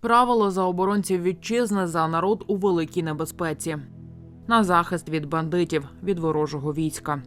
Правило за оборонців вітчизни за народ у великій небезпеці. На захист від бандитів, від ворожого війська.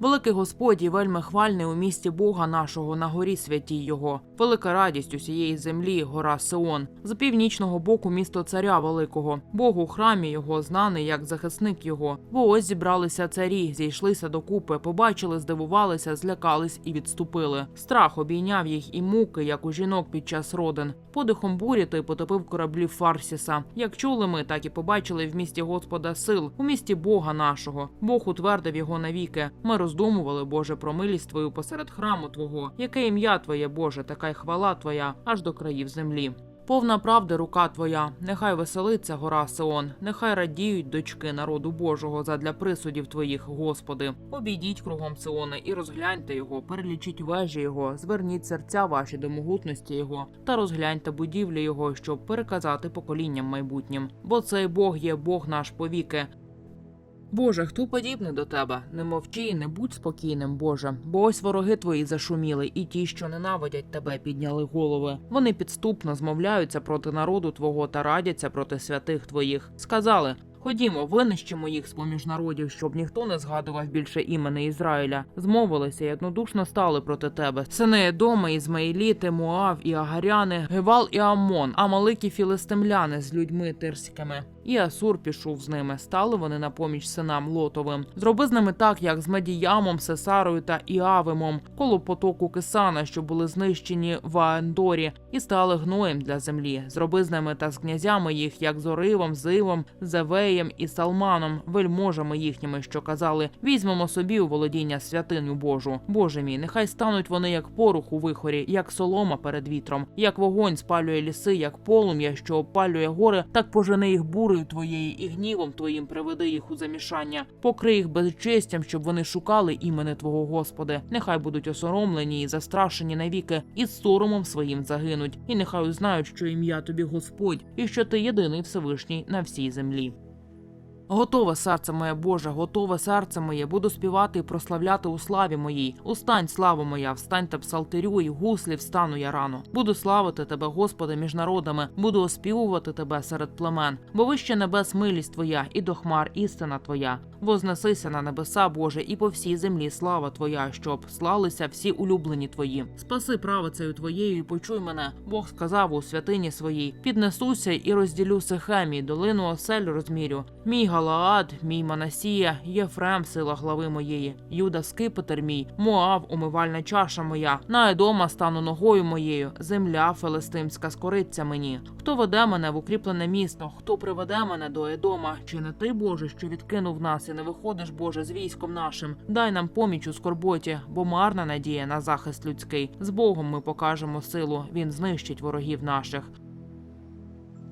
Великий Господь і вельми хвальний у місті Бога нашого на горі святій Його. Велика радість усієї землі, гора Сион. З північного боку місто царя Великого. Бог у храмі його знаний як захисник його. Бо ось зібралися царі, зійшлися докупи, побачили, здивувалися, злякались і відступили. Страх обійняв їх і муки, як у жінок під час родин. Подихом бурі той потопив кораблі Фарсіса. Як чули ми, так і побачили в місті Господа сил, у місті Бога нашого. Бог утвердив його навіки. Ми роздумували, Боже, про милість Твою посеред храму Твого. Яке ім'я Твоє, Боже, така й хвала Твоя аж до країв землі. Повна правди рука твоя, нехай веселиться гора Сион, нехай радіють дочки народу Божого задля присудів твоїх, Господи. Обійдіть кругом Сиона і розгляньте його, перелічіть вежі його, зверніть серця ваші до могутності його, та розгляньте будівлі його, щоб переказати поколінням майбутнім. Бо цей Бог є Бог наш повіки. Боже, хто подібний до тебе? Не мовчи і не будь спокійним, Боже. Бо ось вороги твої зашуміли, і ті, що ненавидять тебе, підняли голови. Вони підступно змовляються проти народу твого та радяться проти святих твоїх. Сказали. Ходімо, винищимо їх з поміж народів, щоб ніхто не згадував більше імени Ізраїля. Змовилися і однодушно стали проти тебе. Сини Едома, Ізмаїліти, Моав і Агаряни, Гевал і Аммон, Амалики філистимляни з людьми тирськими. І Асур пішов з ними. Стали вони на поміч синам Лотовим. Зроби з ними так, як з Медіямом, Сесарою та Іавимом, коло потоку Кисана, що були знищені в Аендорі, і стали гноєм для землі. Зроби з ними та з князями їх, як з Оривом, Зивом, Зевеєм і Салманом, вельможами їхніми, що казали: візьмемо собі у володіння святиню Божу. Боже мій, нехай стануть вони як порох у вихорі, як солома перед вітром, як вогонь спалює ліси, як полум'я, що опалює гори, так пожени їх бурою твоєї і гнівом твоїм приведи їх у замішання. Покрий їх безчестям, щоб вони шукали імени Твого Господи. Нехай будуть осоромлені і застрашені навіки, і з соромом своїм загинуть. І нехай узнають, що ім'я тобі Господь, і що ти єдиний Всевишній на всій землі. Готове серце моє Боже, готове серце моє, буду співати і прославляти у славі моїй. Устань, слава моя, встаньте псалтирю, і гуслі встану я рано. Буду славити тебе, Господи, між народами, буду оспівувати тебе серед племен, бо вище небес милість твоя, і до хмар істина твоя. Вознесися на небеса, Боже, і по всій землі слава Твоя, щоб слалися всі улюблені Твої. Спаси правицею Твоєю, і почуй мене. Бог сказав у святині своїй: піднесуся і розділю Сихемі, долину осель розмірю. Мій Галаад, мій Манасія, Єфрем, сила глави моєї, Юда скипетр мій, Моав, умивальна чаша моя. На Едома стану ногою моєю, земля филистимська скориться мені. Хто веде мене в укріплене місто? Хто приведе мене до Едома? Чи не ти, Боже, що відкинув нас і не виходиш, Боже, з військом нашим? Дай нам поміч у скорботі, бо марна надія на захист людський. З Богом ми покажемо силу. Він знищить ворогів наших.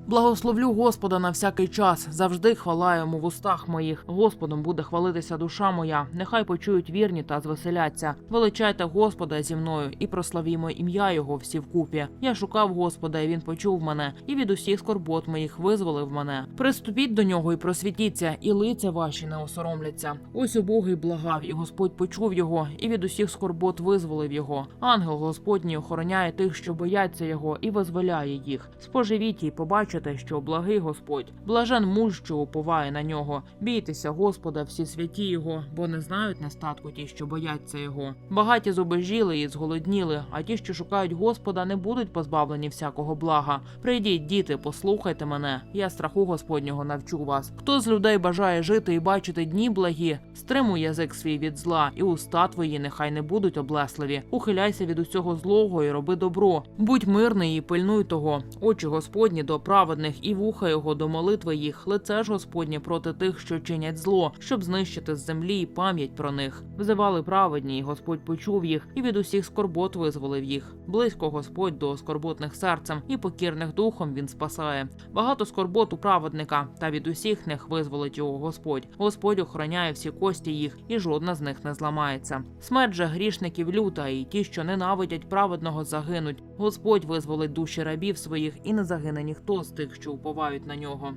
Благословлю Господа на всякий час, завжди хвала йому в устах моїх. Господом буде хвалитися душа моя. Нехай почують вірні та звеселяться. Величайте Господа зі мною і прославімо ім'я Його всі вкупі. Я шукав Господа, і він почув мене, і від усіх скорбот моїх визволив мене. Приступіть до нього і просвітіться, і лиця ваші не осоромляться. Ось убогий благав, і Господь почув його, і від усіх скорбот визволив його. Ангел Господній охороняє тих, що бояться його, і визволяє їх. Споживіть і побачите, що благий Господь, блажен муж, що уповає на нього. Бійтеся Господа, всі святі його, бо не знають нестатку ті, що бояться його. Багаті зубожіли і зголодніли, а ті, що шукають Господа, не будуть позбавлені всякого блага. Прийдіть, діти, послухайте мене. Я страху Господнього навчу вас. Хто з людей бажає жити і бачити дні благі, стримуй язик свій від зла, і уста твої нехай не будуть облесливі. Ухиляйся від усього злого і роби добро. Будь мирний і пильнуй того. Очі Господні до праведних і вуха його до молитви їх. Лице ж Господнє проти тих, що чинять зло, щоб знищити з землі пам'ять про них. Взивали праведні, і Господь почув їх, і від усіх скорбот визволив їх. Близько Господь до скорботних серцем, і покірних духом він спасає. Багато скорбот у праведника, та від усіх них визволить його Господь. Господь охороняє всі кості їх, і жодна з них не зламається. Смерть же грішників люта, і ті, що ненавидять праведного, загинуть. Господь визволить душі рабів своїх, і не загине ніхто з тих, що уповають на нього.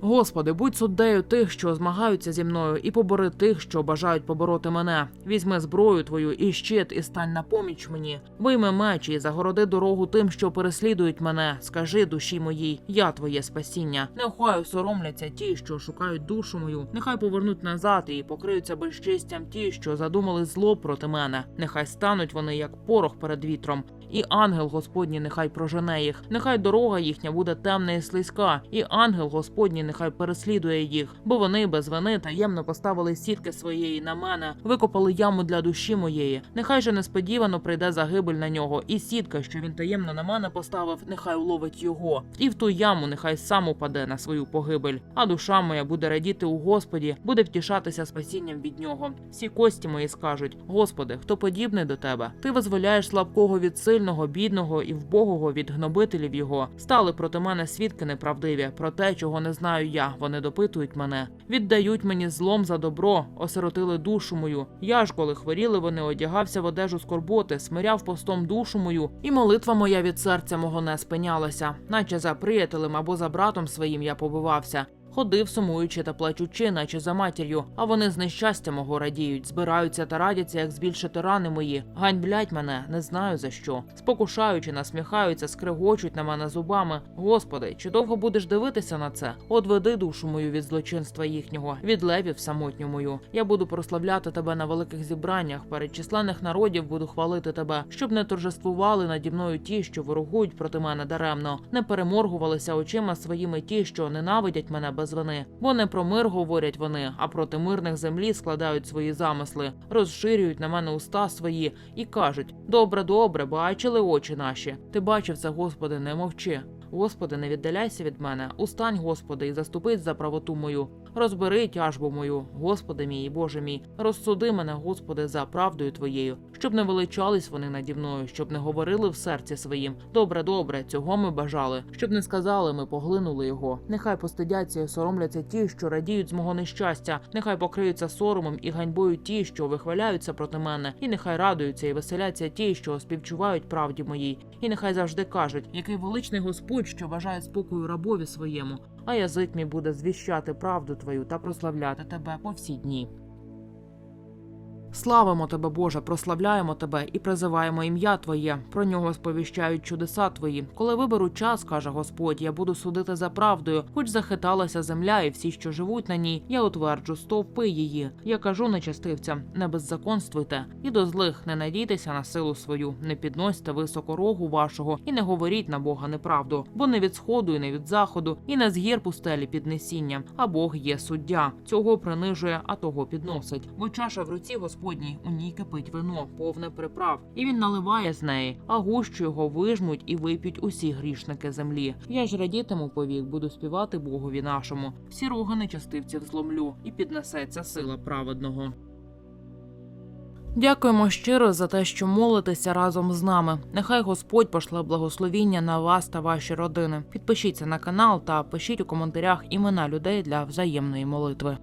Господи, будь суддею тих, що змагаються зі мною, і побори тих, що бажають побороти мене. Візьми зброю твою і щит, і стань на поміч мені. Вийми меч і загороди дорогу тим, що переслідують мене. Скажи душі моїй, я твоє спасіння. Нехай соромляться ті, що шукають душу мою. Нехай повернуть назад і покриються безчистям ті, що задумали зло проти мене. Нехай стануть вони як порох перед вітром. І ангел Господній нехай прожене їх, нехай дорога їхня буде темна і слизька, і ангел Господній нехай переслідує їх, бо вони без вини таємно поставили сітки своєї на мене, викопали яму для душі моєї. Нехай же несподівано прийде загибель на нього, і сітка, що він таємно на мене поставив, нехай уловить його, і в ту яму нехай сам упаде на свою погибель. А душа моя буде радіти у Господі, буде втішатися спасінням від нього. Всі кості мої скажуть: Господи, хто подібний до тебе? Ти визволяєш слабкого від сильного, бідного і вбогого від гнобителів його. Стали проти мене свідки неправдиві про те, чого не знаю я. Вони допитують мене, віддають мені злом за добро, осиротили душу мою. Я ж, коли хворіли, вони одягався в одежу скорботи, смиряв постом душу мою, і молитва моя від серця мого не спинялася, наче за приятелем або за братом своїм я побивався. Ходив, сумуючи та плачучи, наче за матір'ю, а вони з нещастя мого радіють, збираються та радяться, як збільшити рани мої. Ганьблять мене, не знаю за що. Спокушаючи, насміхаються, скригочуть на мене зубами. Господи, чи довго будеш дивитися на це? Одведи душу мою від злочинства їхнього, від левів самотню мою. Я буду прославляти тебе на великих зібраннях. Перед численних народів буду хвалити тебе, щоб не торжествували наді мною ті, що ворогують проти мене даремно, не переморгувалися очима своїми ті, що ненавидять мене без вини. Бо не про мир говорять вони, а проти мирних землі складають свої замисли, розширюють на мене уста свої і кажуть: добре, добре, бачили очі наші. Ти бачив це, Господи, не мовчи. Господи, не віддаляйся від мене. Устань, Господи, і заступись за правоту мою. Розбери тяжбу мою, Господи мій Боже мій. Розсуди мене, Господи, за правдою Твоєю, щоб не величались вони наді мною, щоб не говорили в серці своїм. Добре, добре, цього ми бажали, щоб не сказали, ми поглинули його. Нехай постидяться і соромляться ті, що радіють з мого нещастя. Нехай покриються соромом і ганьбою ті, що вихваляються проти мене, і нехай радуються і веселяться ті, що співчувають правді моїй. І нехай завжди кажуть, який величний Господь, що бажає спокою рабові своєму, а язик мій буде звіщати правду твою та прославляти тебе по всі дні. Славимо тебе, Боже, прославляємо тебе і призиваємо ім'я Твоє. Про нього сповіщають чудеса Твої. Коли виберу час, каже Господь, я буду судити за правдою, хоч захиталася земля, і всі, що живуть на ній, я утверджу стовпи її. Я кажу нечестивцям, не беззаконствуйте, і до злих не надійтеся на силу свою, не підносьте високо рогу вашого, і не говоріть на Бога неправду, бо не від сходу, і не від заходу, і не з гір пустелі піднесіння. А Бог є суддя. Цього принижує, а того підносить. Бо чаша в руці Господній, у ній кипить вино, повне приправ, і він наливає з неї, а гущу його вижмуть і вип'ють усі грішники землі. Я ж радітиму повік, буду співати Богові нашому. Всі роги нечастивців зломлю, і піднесеться сила праведного. Дякуємо щиро за те, що молитеся разом з нами. Нехай Господь пошле благословіння на вас та ваші родини. Підпишіться на канал та пишіть у коментарях імена людей для взаємної молитви.